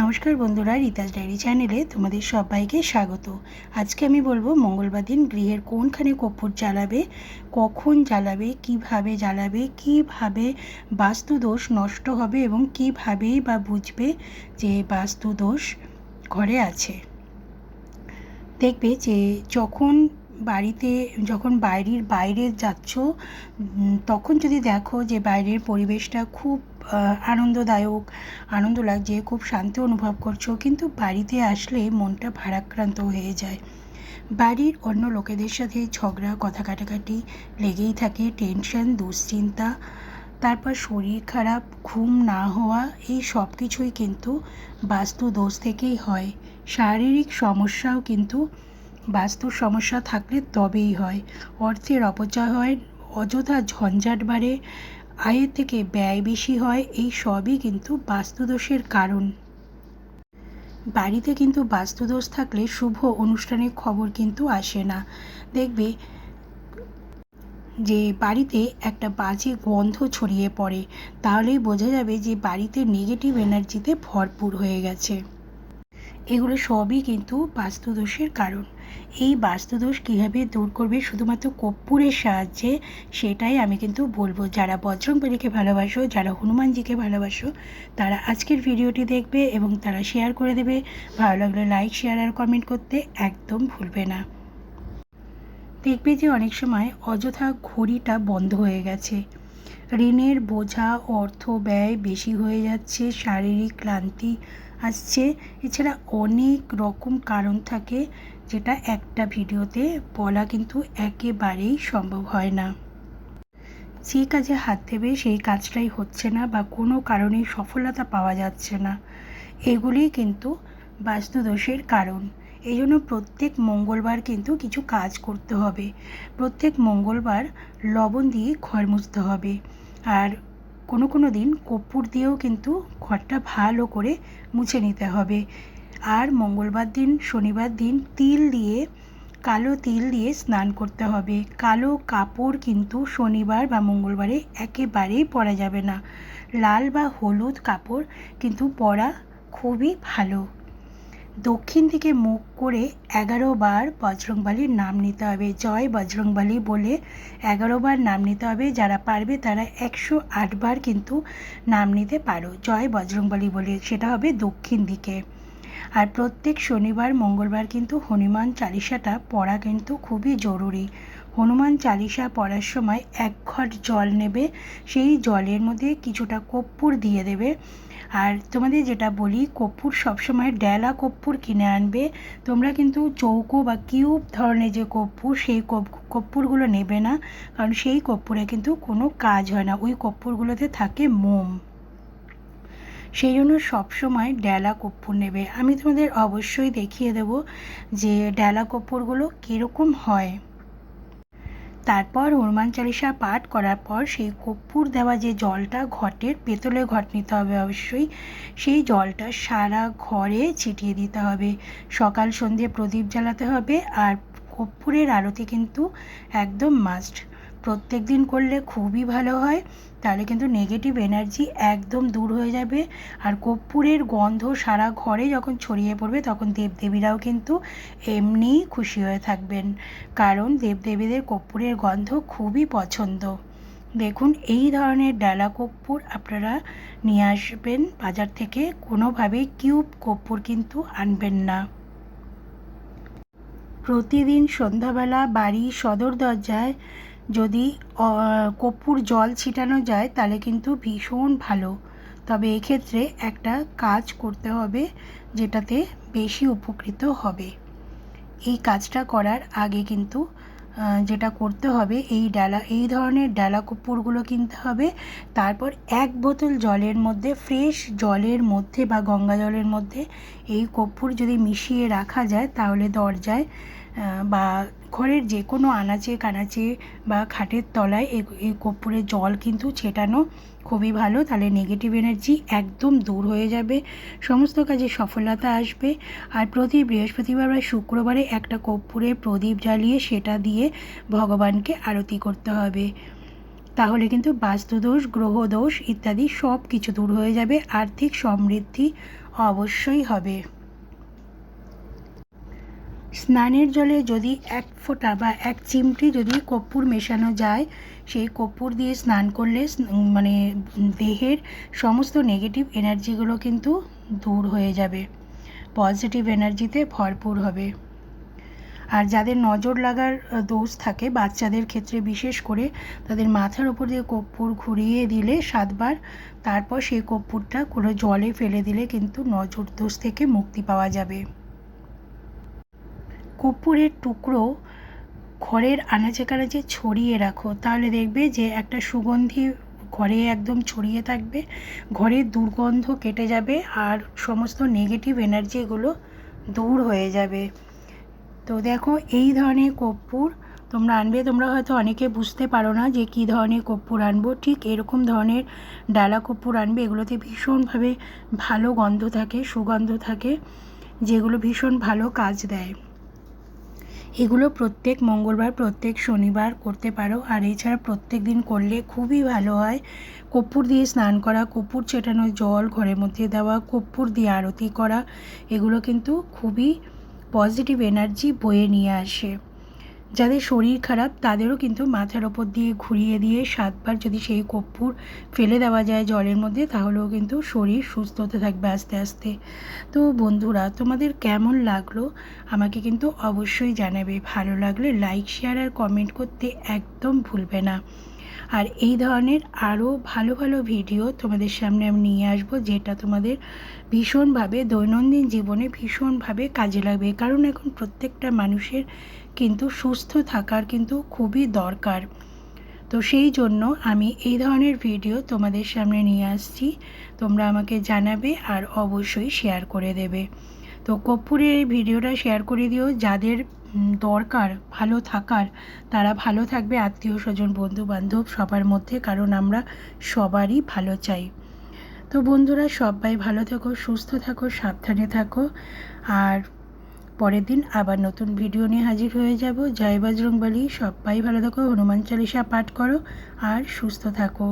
নমস্কার বন্ধুরা, রিতাস ডায়েরি চ্যানেলে তোমাদের সবাইকে স্বাগত। আজকে আমি বলব মঙ্গলবার দিন গৃহের কোনখানে কর্পূর জ্বালাবে, কখন জ্বালাবে, কীভাবে জ্বালাবে, কীভাবে বাস্তুদোষ নষ্ট হবে এবং কিভাবেই বা বুঝবে যে বাস্তুদোষ ঘরে আছে। দেখবে যে যখন বাড়িতে, যখন বাইরের বাইরে যাচ্ছ তখন যদি দেখো যে বাইরের পরিবেশটা খুব আনন্দদায়ক, আনন্দ লাগছে, খুব শান্তি অনুভব করছ, কিন্তু বাড়িতে আসলে মনটা ভারাক্রান্ত হয়ে যায়। বাড়ির অন্য লোকেদের সাথে ঝগড়া, কথা কাটাকাটি লেগেই থাকে, টেনশন, দুশ্চিন্তা, তারপর শরীর খারাপ, ঘুম না হওয়া, এই সব কিছুই কিন্তু বাস্তু দোষ থেকেই হয়। শারীরিক সমস্যাও কিন্তু বাস্তুর সমস্যা থাকলে তবেই হয়। অর্থের অপচয় হয়, অযথা ঝঞ্ঝাট বাড়ে আয়ের থেকে ব্যয় বেশি হয়, এই সবই কিন্তু বাস্তুদোষের কারণ। বাড়িতে কিন্তু বাস্তুদোষ থাকলে শুভ অনুষ্ঠানের খবর কিন্তু আসে না। দেখবে যে বাড়িতে একটা বাজে গন্ধ ছড়িয়ে পড়ে, তাহলেই বোঝা যাবে যে বাড়িতে নেগেটিভ এনার্জিতে ভরপুর হয়ে গেছে। এগুলো সবই কিন্তু বাস্তুদোষের কারণ। এই বাস্তুদোষ কীভাবে দূর করবে? শুধুমাত্র কর্পূরের সাহায্যে সেটাই আমি কিন্তু বলব। যারা বজরংবলীকে ভালোবাসো, যারা হনুমানজিকে ভালোবাসো, তারা আজকের ভিডিওটি দেখবে এবং তারা শেয়ার করে দেবে। ভালো লাগলে লাইক শেয়ার আর কমেন্ট করতে একদম ভুলবে না। দেখবে যে অনেক সময় অযথা ঘড়িটা বন্ধ হয়ে গেছে। ঋণের বোঝা, অর্থ ব্যয় বেশি হয়ে যাচ্ছে, শারীরিক ক্লান্তি আসছে। এছাড়া অনেক রকম কারণ থাকে যেটা একটা ভিডিওতে বলা কিন্তু একেবারেই সম্ভব হয় না। যে কাজে হাত দেবে সেই কাজটাই হচ্ছে না বা কোনো কারণে সফলতা পাওয়া যাচ্ছে না। এগুলি কিন্তু বাস্তুদোষের কারণ। এই জন্য প্রত্যেক মঙ্গলবার কিন্তু কিছু কাজ করতে হবে। প্রত্যেক মঙ্গলবার লবণ দিয়ে ঘর মুছতে হবে। আর কোনো কোনো দিন কর্পূর দিয়েও কিন্তু ঘরটা ভালো করে মুছে নিতে হবে। আর মঙ্গলবার দিন, শনিবার দিন তিল দিয়ে, কালো তিল দিয়ে স্নান করতে হবে। কালো কাপড় কিন্তু শনিবার বা মঙ্গলবারে একেবারেই পরা যাবে না। লাল বা হলুদ কাপড় কিন্তু পরা খুবই ভালো। দক্ষিণ দিকে মুখ করে এগারো বার বজরংবালির নাম নিতে হবে। জয় বজরংবলী বলে এগারো বার নাম নিতে হবে। যারা পারবে তারা একশো আটবার কিন্তু নাম নিতে পারো। জয় বজরংবলী বলে। সেটা হবে দক্ষিণ দিকে। আর প্রত্যেক শনিবার, মঙ্গলবার কিন্তু হনুমান চালিসাটা পড়া কিন্তু খুবই জরুরি। হনুমান চালিসা পড়ার সময় এক ঘট জল নেবে, সেই জলের মধ্যে কিছুটা কর্পূর দিয়ে দেবে। আর তোমাদের যেটা বলি, কর্পূর সবসময় ডেলা কর্পূর কিনে আনবে। তোমরা কিন্তু চৌকো বা কিউব ধরনের যে কর্পূর, সেই কর্পূরগুলো নেবে না। কারণ সেই কর্পূরে কিন্তু কোনো কাজ হয় না। ওই কর্পূরগুলোতে থাকে মোম। সেই জন্য সবসময় ডেলা কর্পূর নেবে। আমি তোমাদের অবশ্যই দেখিয়ে দেব যে ডেলা কর্পূরগুলো কীরকম হয়। তারপর হনুমান চালিসা পাঠ করার পর সেই কর্পূর দেওয়া যে জলটা ঘটের পেতলে ঘট নিতে হবে অবশ্যই, সেই জলটা সারা ঘরে ছিটিয়ে দিতে হবে। সকাল সন্ধে প্রদীপ জ্বালাতে হবে আর কর্পূরের আরতি কিন্তু একদম মাস্ট প্রত্যেক দিন করলে খুবই ভালো হয়, তাহলে কিন্তু নেগেটিভ এনার্জি একদম দূর হয়ে যাবে। আর কর্পূরের গন্ধ সারা ঘরে যখন ছড়িয়ে পড়বে, তখন দেবদেবীরাও কিন্তু এমনিই খুশি হয়ে থাকবেন। কারণ দেবদেবীদের কর্পূরের গন্ধ খুবই পছন্দ। দেখুন, এই ধরনের ডালা কর্পূর আপনারা নিয়ে আসবেন বাজার থেকে কোনোভাবেই কিউব কর্পূর কিন্তু আনবেন না। প্রতিদিন সন্ধ্যাবেলা বাড়ির সদর দরজায় যদি কর্পূর জল ছিটানো যায় তাহলে কিন্তু ভীষণ ভালো। তবে এক্ষেত্রে একটা কাজ করতে হবে যেটাতে বেশি উপকৃত হবে। এই কাজটা করার আগে কিন্তু যেটা করতে হবে, এই ডালা, এই ধরনের ডালা কর্পূরগুলো কিনতে হবে। তারপর এক বোতল জলের মধ্যে, ফ্রেশ জলের মধ্যে বা গঙ্গা জলের মধ্যে এই কর্পূর যদি মিশিয়ে রাখা যায় তাহলে দরজায় বা ঘরের যে কোনো আনাচে কানাচে বা খাটের তলায় এই কর্পূরের জল কিন্তু ছেটানো খুবই ভালো। তাহলে নেগেটিভ এনার্জি একদম দূর হয়ে যাবে। সমস্ত কাজে সফলতা আসবে। আর প্রতি বৃহস্পতিবার বা শুক্রবারে একটা কর্পূরের প্রদীপ জ্বালিয়ে সেটা দিয়ে ভগবানকে আরতি করতে হবে। তাহলে কিন্তু বাস্তুদোষ, গ্রহদোষ ইত্যাদি সব কিছু দূর হয়ে যাবে। আর্থিক সমৃদ্ধি অবশ্যই হবে। স্নানের জলে যদি এক ফোঁটা বা এক চিমটি যদি কর্পূর মেশানো যায়, সেই কর্পূর দিয়ে স্নান করলে মানে দেহের সমস্ত নেগেটিভ এনার্জিগুলো কিন্তু দূর হয়ে যাবে। পজিটিভ এনার্জিতে ভরপুর হবে। আর যাদের নজর লাগার দোষ থাকে, বাচ্চাদের ক্ষেত্রে বিশেষ করে তাদের মাথার ওপর দিয়ে কর্পূর ঘুরিয়ে দিলে সাতবার, তারপর সেই কর্পূরটা কোনো জলে ফেলে দিলে কিন্তু নজর দোষ থেকে মুক্তি পাওয়া যাবে। কর্পূরের টুকরো ঘরের আনাচে কানাচে ছড়িয়ে রাখো। তাহলে দেখবে যে একটা সুগন্ধি ঘরে একদম ছড়িয়ে থাকবে ঘরের দুর্গন্ধ কেটে যাবে আর সমস্ত নেগেটিভ এনার্জিগুলো দূর হয়ে যাবে। তো দেখো, এই ধরনের কর্পূর তোমরা আনবে। তোমরা হয়তো অনেকে বুঝতে পারো না যে কী ধরনের কর্পূর আনব। ঠিক এরকম ধরনের ডালা কর্পূর আনবে, এগুলোতে ভীষণভাবে ভালো গন্ধ থাকে, সুগন্ধ থাকে, যেগুলো ভীষণ ভালো কাজ দেয়। এগুলো প্রত্যেক মঙ্গলবার, প্রত্যেক শনিবার করতে পারো। আর এছাড়া প্রত্যেক দিন করলে খুবই ভালো হয়। কর্পূর দিয়ে স্নান করা, কর্পূর চেটানো জল ঘরের মধ্যে দেওয়া, কর্পূর দিয়ে আরতি করা, এগুলো কিন্তু খুবই পজিটিভ এনার্জি বয়ে নিয়ে আসে। যাদের শরীর খারাপ, তাদেরও কিন্তু মাথার ওপর দিয়ে ঘুরিয়ে দিয়ে সাতবার যদি সেই কর্পূর ফেলে দেওয়া যায় জলের মধ্যে, তাহলেও কিন্তু শরীর সুস্থ হতে থাকবে আস্তে আস্তে। তো বন্ধুরা, তোমাদের কেমন লাগল? আমাকে কিন্তু অবশ্যই জানাবে। ভালো লাগলে লাইক শেয়ার আর কমেন্ট করতে একদম ভুলবে না। আর এই ধরনের আরও ভালো ভালো ভিডিও তোমাদের সামনে আমি নিয়ে আসব, যেটা তোমাদের ভীষণভাবে দৈনন্দিন জীবনে ভীষণভাবে কাজে লাগবে। কারণ এখন প্রত্যেকটা মানুষের কিন্তু সুস্থ থাকার কিন্তু খুবই দরকার। তো সেই জন্য আমি এই ধরনের ভিডিও তোমাদের সামনে নিয়ে আসছি। তোমরা আমাকে জানাবে আর অবশ্যই শেয়ার করে দেবে। তো কর্পূরের এই ভিডিওটা শেয়ার করে দিও। যাদের দরকার ভালো থাকার, তারা ভালো থাকবে। আত্মীয় স্বজন বন্ধু বান্ধব সবার মধ্যে, কারণ আমরা সবারই ভালো চাই। তো বন্ধুরা, সবাই ভালো থাকো, সুস্থ থাকো, সাবধানে থাকো। আর পরের দিন আবার নতুন ভিডিও নিয়ে হাজির হয়ে যাব। জয় বজরংবলী, সবাই ভালো থাকো, হনুমান চালিসা পাঠ করো, আর সুস্থ থাকো।